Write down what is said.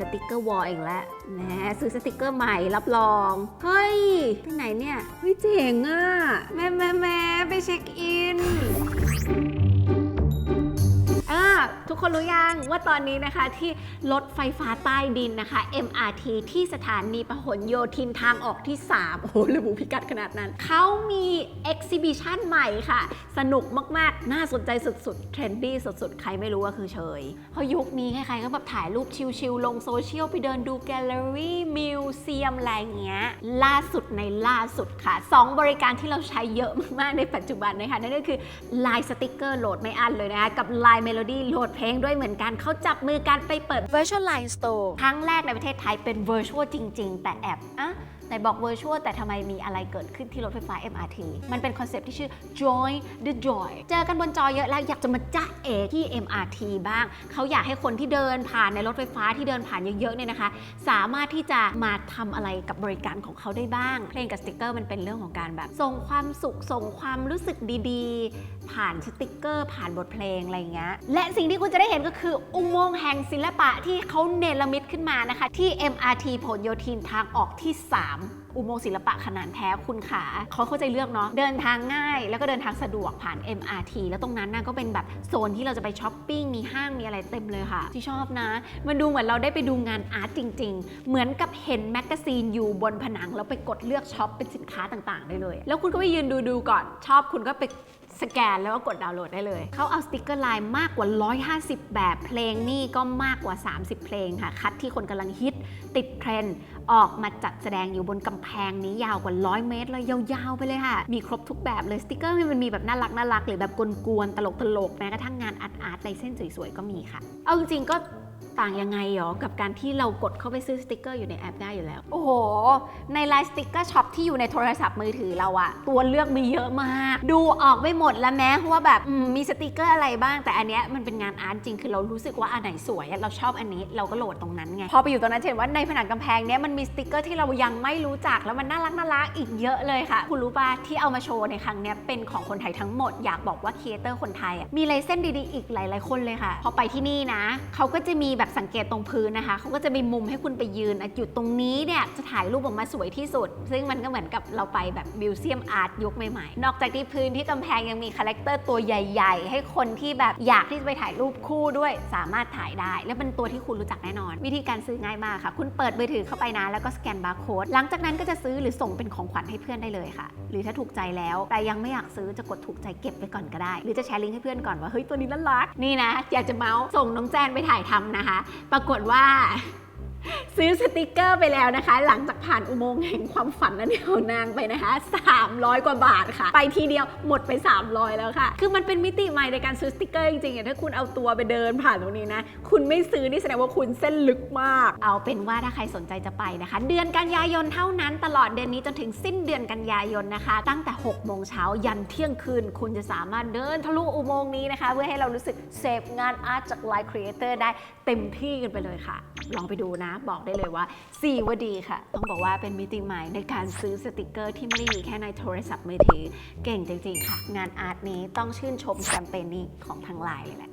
สติกเกอร์วอลอีกแล้วแหมซื้อสติกเกอร์ใหม่รับรอง เฮ้ย ไปไหนเนี่ย เฮ้ยเจ๋งอะ แม่แม่แม่ไปเช็คอิน ทุกคนรู้ยังว่าตอนนี้นะคะที่รถไฟฟ้าใต้ดินนะคะ MRT ที่สถานีพหลโยธินทางออกที่ 3 โอ้โหระบุพิกัดขนาดนั้น เขามี Exhibition ใหม่ค่ะ สนุกมาก ๆ น่าสนใจสุด ๆ เทรนดี้สุด ๆ ใครไม่รู้ก็คือเชยเพราะยุคนี้ใครๆก็แบบถ่ายรูปชิล ๆ ลงโซเชียลไปเดินดูแกลเลอรี่มิวเซียมอะไรเงี้ย ล่าสุดในล่าสุดค่ะ 2 บริการที่เราใช้เยอะมาก ๆ ในปัจจุบันนะคะนั่นก็คือ Line Sticker โหลดไม่อั้นเลยนะคะกับ Line Melody โหลดเพลงด้วยเหมือนกันเขาจับมือกันไปเปิด Virtual Line Store ครั้งแรกในประเทศไทยเป็น Virtual จริง ๆ แต่แอบอะแต่บอก Virtual แต่ทำไมมีอะไรเกิดขึ้นที่รถไฟฟ้า MRT มันเป็นคอนเซปต์ที่ชื่อ Joy the Joy เจอกันบนจอเยอะแล้วอยากจะมาจ้าเอที่ MRT บ้าง เขาอยากให้คนที่เดินผ่านในรถไฟฟ้าที่เดินผ่านเยอะๆเนี่ยนะคะ สามารถที่จะมาทำอะไรกับบริการของเขาได้บ้าง เพลงกับสติกเกอร์มันเป็นเรื่องของการแบบ ส่งความสุขส่งความรู้สึกดีๆ ผ่านสติกเกอร์ ผ่านบทเพลงอะไรอย่างเงี้ยและสิ่งที่คุณจะได้เห็นก็คืออุโมงค์แห่งศิลปะที่เขาเนรมิตขึ้นมานะคะ ที่ MRT ผลโยธินทางออกที่ 3อุโมงค์ศิลปะขนาดแท้คุณขาเขาเข้าใจเลือกเนาะเดินทางง่าย แล้วก็เดินทางสะดวกผ่าน MRT แล้วตรงนั้นน่ะก็เป็นแบบโซนที่เราจะไปช้อปปิ้งมีห้างมีอะไรเต็มเลยค่ะ ที่ชอบนะ มันดูเหมือนเราได้ไปดูงานอาร์ตจริง ๆ เหมือนกับเห็นแมกกาซีนอยู่บนผนังแล้วไปกดเลือกช็อปเป็นสินค้าต่างๆ ได้เลย แล้วคุณก็ไปยืนดูดูๆก่อนชอบคุณก็ไป สแกนแล้วก็กดดาวน์โหลดได้เลย เขาเอาสติกเกอร์ไลน์มากกว่า 150 แบบเพลงนี่ก็มากกว่า 30 เพลงค่ะ คัดที่คนกำลังฮิตติดเทรนด์ออกมาจัดแสดงอยู่บนกำแพงนี้ยาวกว่า 100 เมตรเลยยาวๆไปเลยค่ะ มีครบทุกแบบเลยสติกเกอร์มันมีแบบน่ารักน่ารักหรือแบบกลวนๆตลกๆแม้กระทั่งงานอาร์ตอาร์ตลายเส้นสวยๆก็มีค่ะ เอาจริงๆก็ ต่างยังไงหรอ กับการที่เรากดเข้าไปซื้อสติกเกอร์อยู่ในแอปได้อยู่แล้ว โอ้โห ในไลน์สติกเกอร์ช็อปที่อยู่ในโทรศัพท์มือถือเราอะตัวเลือกมีเยอะมาก ดูออกไม่หมดแล้วแม้ว่าแบบมีสติกเกอร์อะไรบ้าง แต่อันเนี้ยมันเป็นงานอาร์ตจริง คือเรารู้สึกว่าอันไหนสวยเราชอบอันนี้เราก็โหลดตรงนั้นไง พอไปอยู่ตรงนั้นเห็นว่าในผนังกำแพงเนี้ยมันมีสติกเกอร์ที่เรายังไม่รู้จักแล้วมันน่ารักน่ารักอีกเยอะเลยค่ะ คุณรู้ป่ะที่เอามาโชว์ในครั้งเนี้ยเป็นของคนไทยทั้งหมดอยากบอกว่าครีเอเตอร์คนไทยอะมีลายเส้นดีๆอีกหลาย ๆคนเลยค่ะ พอไปที่นี่นะเขาก็จะมีแแบบสังเกตตรงพื้นนะคะเขาก็จะมีมุมให้คุณไปยืนอะจุดตรงนี้เนี่ยจะถ่ายรูปออกมาสวยที่สุด ซึ่งมันก็เหมือนกับเราไปแบบมิวเซียมอาร์ตยุคใหม่ๆ นอกจากที่พื้นที่กำแพงยังมีคาแรคเตอร์ตัวใหญ่ ๆ ให้คนที่แบบอยากที่จะไปถ่ายรูปคู่ด้วยสามารถถ่ายได้ และเป็นตัวที่คุณรู้จักแน่นอน วิธีการซื้อง่ายมากค่ะ คุณเปิดมือถือเข้าไปนะแล้วก็สแกนบาร์โค้ดหลังจากนั้นก็จะซื้อหรือส่งเป็นของขวัญให้เพื่อนได้เลยค่ะ หรือถ้าถูกใจแล้วแต่ยังไม่อยากซื้อจะกดถูกใจเก็บไว้ก่อนก็ได้ หรือจะแชร์ลิงก์ให้เพื่อนก่อนว่าเฮ้ยตัวนี้น่ารักนี่นะอยากจะเมาส์ส่งน้องแจนไปถ่ายทำนะคะปรากฏว่า ซื้อสติกเกอร์ไปแล้วนะคะ หลังจากผ่านอุโมงค์แห่งความฝันนั้นเดียวนางไปนะคะ 300 กว่าบาทค่ะ ไปทีเดียวหมดไป 300 แล้วค่ะ คือมันเป็นมิติใหม่ในการซื้อสติกเกอร์จริงๆถ้าคุณเอาตัวไปเดินผ่านตรงนี้นะ คุณไม่ซื้อนี่แสดงว่าคุณเส้นลึกมาก เอาเป็นว่าถ้าใครสนใจจะไปนะคะ เดือนกันยายนเท่านั้นตลอดเดือนนี้จนถึงสิ้นเดือนกันยายนนะคะ ตั้งแต่6โมงเช้ายันเที่ยงคืน คุณจะสามารถเดินทะลุอุโมงค์นี้นะคะ เพื่อให้เรารู้สึกเสพงานอาร์ตจากไลน์ครีเอเตอร์ได้เต็มที่กันไปเลยค่ะ ลองไปดูนะบอกได้เลยว่าสี่ว่าดีค่ะ ต้องบอกว่าเป็นมิติใหม่ในการซื้อสติกเกอร์ที่ไม่ได้มีแค่ในโทรศัพท์มือถือ เก่งจริงๆค่ะ งานอาร์ตนี้ต้องชื่นชมแคมเปญนี้ของทางไลน์เลยแหละ